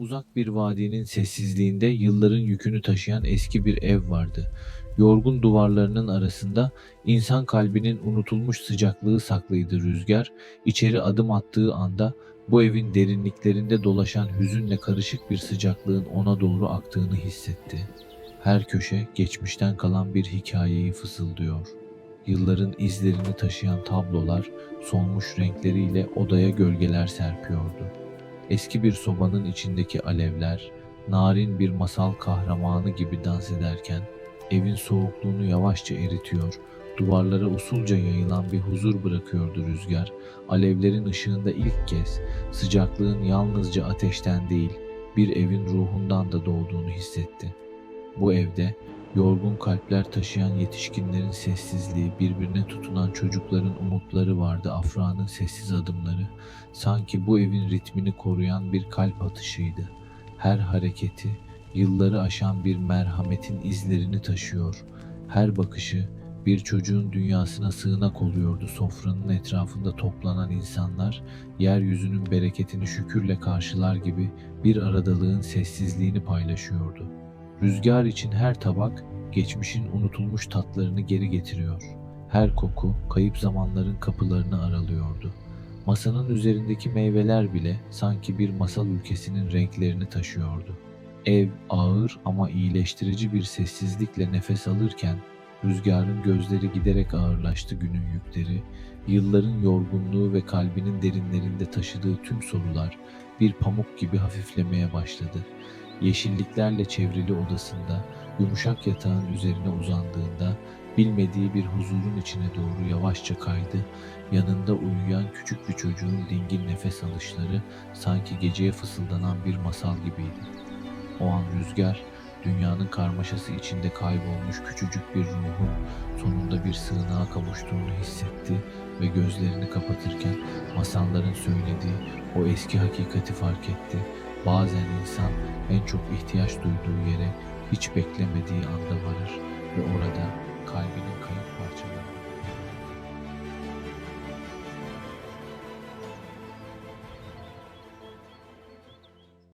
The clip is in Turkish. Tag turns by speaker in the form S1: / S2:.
S1: Uzak bir vadinin sessizliğinde yılların yükünü taşıyan eski bir ev vardı. Yorgun duvarlarının arasında insan kalbinin unutulmuş sıcaklığı saklıydı rüzgar. İçeri adım attığı anda bu evin derinliklerinde dolaşan hüzünle karışık bir sıcaklığın ona doğru aktığını hissetti. Her köşe geçmişten kalan bir hikayeyi fısıldıyor. Yılların izlerini taşıyan tablolar solmuş renkleriyle odaya gölgeler serpiyordu. Eski bir sobanın içindeki alevler, narin bir masal kahramanı gibi dans ederken evin soğukluğunu yavaşça eritiyor, duvarlara usulca yayılan bir huzur bırakıyordu rüzgar. Alevlerin ışığında ilk kez sıcaklığın yalnızca ateşten değil, bir evin ruhundan da doğduğunu hissetti. Bu evde yorgun kalpler taşıyan yetişkinlerin sessizliği, birbirine tutunan çocukların umutları vardı, Afra'nın sessiz adımları. Sanki bu evin ritmini koruyan bir kalp atışıydı. Her hareketi yılları aşan bir merhametin izlerini taşıyor. Her bakışı bir çocuğun dünyasına sığınak oluyordu. Sofranın etrafında toplanan insanlar yeryüzünün bereketini şükürle karşılar gibi bir aradalığın sessizliğini paylaşıyordu. Rüzgar için her tabak geçmişin unutulmuş tatlarını geri getiriyor. Her koku kayıp zamanların kapılarını aralıyordu. Masanın üzerindeki meyveler bile sanki bir masal ülkesinin renklerini taşıyordu. Ev ağır ama iyileştirici bir sessizlikle nefes alırken rüzgarın gözleri giderek ağırlaştı günün yükleri, yılların yorgunluğu ve kalbinin derinlerinde taşıdığı tüm sorular bir pamuk gibi hafiflemeye başladı. Yeşilliklerle çevrili odasında yumuşak yatağın üzerine uzandığında bilmediği bir huzurun içine doğru yavaşça kaydı. Yanında uyuyan küçük bir çocuğun dingin nefes alışları sanki geceye fısıldanan bir masal gibiydi. O an rüzgar dünyanın karmaşası içinde kaybolmuş küçücük bir ruhun sonunda bir sığınağa kavuştuğunu hissetti ve gözlerini kapatırken masalların söylediği o eski hakikati fark etti. Bazen insan en çok ihtiyaç duyduğu yere hiç beklemediği anda varır ve orada kalbinin kayıp parçalarını